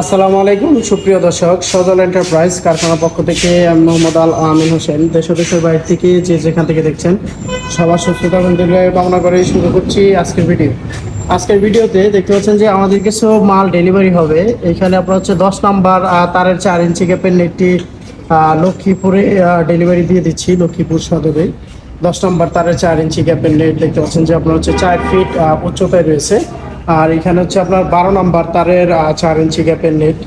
আসসালামু আলাইকুম, সুপ্রিয় দর্শক। সজল এন্টারপ্রাইজ কারখানার পক্ষ থেকে আমি মোহাম্মদ আল আমিন হোসেন। দেশ দেশের বাইরে থেকে যে যেখান থেকে দেখছেন, সবার সুস্থতা এবং কামনা করে শুরু করছি আজকের ভিডিও। আজকের ভিডিওতে দেখতে পাচ্ছেন যে আমাদের কিছু মাল ডেলিভারি হবে। এখানে আপনার হচ্ছে দশ নাম্বার তারের চার ইঞ্চি গ্যাপের নেটটি লক্ষ্মীপুরে ডেলিভারি দিয়ে দিচ্ছি, লক্ষ্মীপুর সদরে। দশ নম্বর তারের চার ইঞ্চি গ্যাপের নেট দেখতে পাচ্ছেন যে আপনার হচ্ছে চার ফিট উচ্চতায় রয়েছে। আর এখানে হচ্ছে আপনার বারো নম্বর তারের চার ইঞ্চি গ্যাপের নেট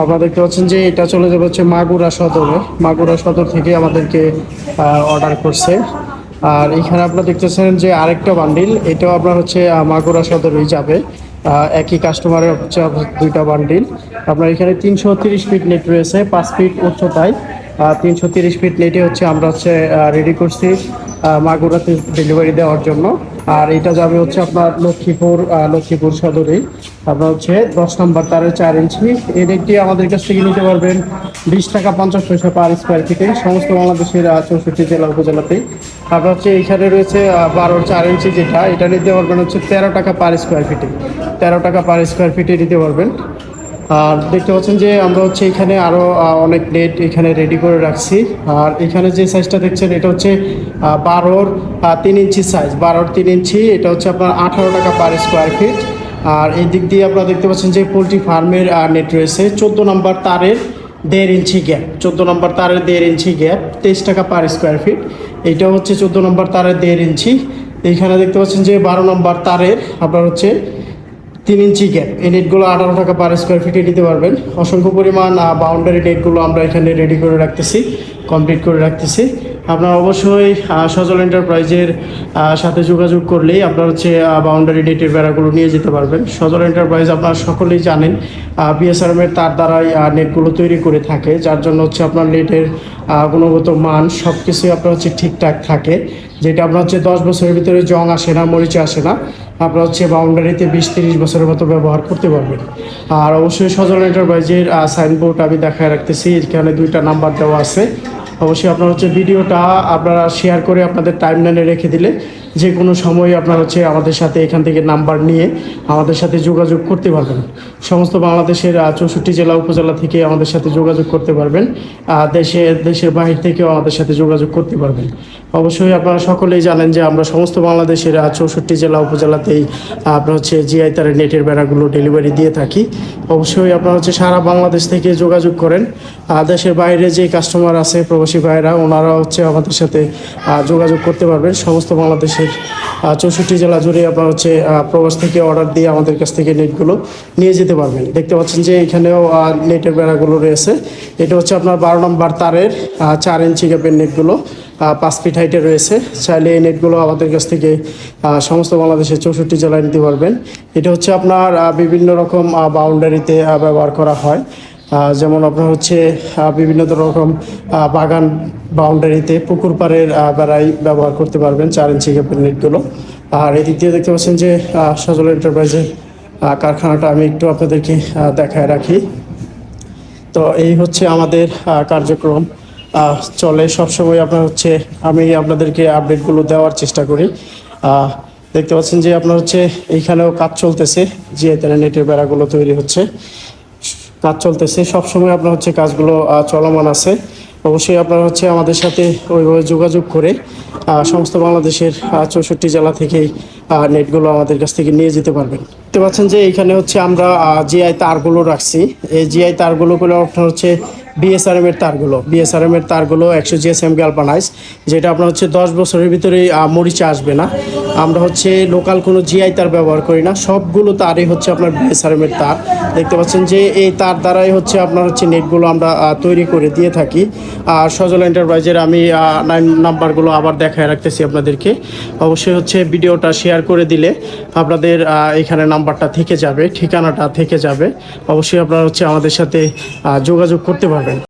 আপনারা দেখতে পাচ্ছেন যে এটা চলে যাবে হচ্ছে মাগুরা সদরে। মাগুরা সদর থেকে আমাদেরকে অর্ডার করছে। আর এখানে আপনারা দেখতেছেন যে আরেকটা বান্ডিল এটাও আপনার হচ্ছে মাগুরা সদরেই যাবে। একই কাস্টমারের হচ্ছে দুইটা বান্ডিল আপনার এখানে তিনশো তিরিশ ফিট নেট রয়েছে, পাঁচ ফিট উচ্চতায়। তিনশো তিরিশ ফিট নেটে হচ্ছে আমরা হচ্ছে রেডি করছি মাগুরাতে ডেলিভারি দেওয়ার জন্য। আর এটা যাবে হচ্ছে আপনার লক্ষ্মীপুর লক্ষ্মীপুর সদরেই। আপনার হচ্ছে দশ নম্বর তারের চার ইঞ্চি এই নেটটি আমাদের কাছ থেকে নিতে পারবেন বিশ টাকা পঞ্চাশ পয়সা পার স্কোয়ার ফিটে সমস্ত বাংলাদেশের চৌষট্টি জেলা উপজেলাতেই। আপনার হচ্ছে এইখানে রয়েছে বারোর চার ইঞ্চি যেটা, এটা নিতে পারবেন হচ্ছে তেরো টাকা পার স্কোয়ার ফিটে তেরো টাকা পার স্কোয়ার ফিটে নিতে পারবেন। আর দেখতে পাচ্ছেন যে আমরা হচ্ছে এখানে আরও অনেক প্লেট এখানে রেডি করে রাখছি। আর এখানে যে সাইজটা দেখছেন, এটা হচ্ছে বারোর তিন ইঞ্চি সাইজ বারোর তিন ইঞ্চি, এটা হচ্ছে আপনার আঠারো টাকা পার স্কোয়ার ফিট আর এই দিক দিয়ে আপনারা দেখতে পাচ্ছেন যে পোলট্রি ফার্মের নেট রয়েছে। চোদ্দ নম্বর তারের দেড় ইঞ্চি গ্যাপ চোদ্দ নম্বর তারের দেড় ইঞ্চি গ্যাপ তেইশ টাকা পার স্কোয়ার ফিট এইটা হচ্ছে চোদ্দ নম্বর তারের দেড় ইঞ্চি। এইখানে দেখতে পাচ্ছেন যে বারো নম্বর তারের আপনার হচ্ছে তিন ইঞ্চি গ্যাপ এই নেটগুলো আঠারো টাকা পার স্কোয়ার ফিটে নিতে পারবেন। অসংখ্য পরিমাণ বাউন্ডারি নেটগুলো আমরা এখানে রেডি করে রাখতেছি কমপ্লিট করে রাখতেছি। আপনারা অবশ্যই সজল এন্টারপ্রাইজের সাথে যোগাযোগ করলেই আপনার হচ্ছে বাউন্ডারি নেটের বেড়াগুলো নিয়ে যেতে পারবেন। সজল এন্টারপ্রাইজ আপনারা সকলেই জানেন বিএসআরএমের তার দ্বারাই নেটগুলো তৈরি করে থাকে, যার জন্য হচ্ছে আপনার নেটের গুণগত মান সব কিছুই আপনার হচ্ছে ঠিকঠাক থাকে। যেটা আপনার হচ্ছে দশ বছরের ভিতরে জং আসে না, মরিচে আসে না, আপনার হচ্ছে বাউন্ডারিতে বিশ তিরিশ বছরের মতো ব্যবহার করতে পারবেন। আর অবশ্যই সজল এন্টারপ্রাইজের সাইনবোর্ড আমি দেখায় রাখতেছি, এখানে দুইটা নাম্বার দেওয়া আছে। অবশ্যই আপনার হচ্ছে ভিডিওটা আপনারা শেয়ার করে আপনাদের টাইম লাইনে রেখে দিলে যে কোনো সময় আপনার হচ্ছে আমাদের সাথে এখান থেকে নাম্বার নিয়ে আমাদের সাথে যোগাযোগ করতে পারবেন। সমস্ত বাংলাদেশের চৌষট্টি জেলা উপজেলা থেকে আমাদের সাথে যোগাযোগ করতে পারবেন। দেশে, দেশের বাহির থেকেও আমাদের সাথে যোগাযোগ করতে পারবেন। অবশ্যই আপনারা সকলেই জানেন যে আমরা সমস্ত বাংলাদেশের চৌষট্টি জেলা উপজেলাতেই আপনার হচ্ছে জিআই তারের নেটের বেড়াগুলো ডেলিভারি দিয়ে থাকি। অবশ্যই আপনারা হচ্ছে সারা বাংলাদেশ থেকে যোগাযোগ করেন। দেশের বাইরে যে কাস্টমার আছে, প্রবাসী ভাইরা ওনারা হচ্ছে আমাদের সাথে যোগাযোগ করতে পারবেন। সমস্ত বাংলাদেশের আহ, চৌষট্টি জেলা জুড়ে আপনার হচ্ছে প্রবাস থেকে অর্ডার দিয়ে আমাদের কাছ থেকে নেটগুলো নিয়ে যেতে পারবেন। দেখতে পাচ্ছেন যে এখানেও নেটের বেড়াগুলো রয়েছে। এটা হচ্ছে আপনার বারো নম্বর তারের চার ইঞ্চি গ্যাপের নেটগুলো পাঁচ ফিট হাইটে রয়েছে। চাইলে এই নেটগুলো আমাদের কাছ থেকে সমস্ত বাংলাদেশের চৌষট্টি জেলায় নিতে পারবেন। এটা হচ্ছে আপনার বিভিন্ন রকম বাউন্ডারিতে ব্যবহার করা হয়। যেমন আপনার হচ্ছে বিভিন্ন রকম বাগান বাউন্ডারিতে পুকুর পাড়ের বেড়াই ব্যবহার করতে পারবেন চার ইঞ্চি গ্যাপের নেটগুলো আর এদিক দিয়ে দেখতে পাচ্ছেন যে সজল এন্টারপ্রাইজের কারখানাটা আমি একটু আপনাদেরকে দেখায় রাখি। তো এই হচ্ছে আমাদের কার্যক্রম। চলে সবসময় আপনার হচ্ছে, আমি আপনাদেরকে আপডেটগুলো দেওয়ার চেষ্টা করি। দেখতে পাচ্ছেন যে আপনার হচ্ছে, এইখানেও কাজ চলতেছে, যে তারা নেটের বেড়াগুলো তৈরি হচ্ছে। কাজ চলতেছে। সবসময় আপনার হচ্ছে কাজগুলো চলমান আছে। অবশ্যই আপনারা হচ্ছে আমাদের সাথে ওইভাবে যোগাযোগ করে সমস্ত বাংলাদেশের চৌষট্টি জেলা থেকেই নেটগুলো আমাদের কাছ থেকে নিয়ে যেতে পারবেন। দেখতে পাচ্ছেন যে এখানে হচ্ছে আমরা জিআই তারগুলো রাখছি। এই জিআই তারগুলো গুলো আপনার হচ্ছে বিএসআরএম এর তারগুলো। বিএসআরএম এর তারগুলো একশো জিএসএম গ্যালপানাইজ যেটা আপনার হচ্ছে দশ বছরের ভিতরে মরিচা আসবে না। আমরা হচ্ছে লোকাল কোনো জিআই তার ব্যবহার করি না। সবগুলো তারই হচ্ছে আপনার বিএসআরএম এর তার। দেখতে পাচ্ছেন যে এই তার দ্বারাই হচ্ছে আপনার হচ্ছে নেটগুলো আমরা তৈরি করে দিয়ে থাকি। আর সজল এন্টারপ্রাইজের আমি নাইন নাম্বারগুলো আবার দেখায় রাখতেছি আপনাদেরকে। অবশ্যই হচ্ছে ভিডিওটা শেয়ার করে দিলে আপনাদের এখানে নাম্বারটা থেকে যাবে, ঠিকানাটা থেকে যাবে। অবশ্যই আপনারা হচ্ছে আমাদের সাথে যোগাযোগ করতে পারবেন।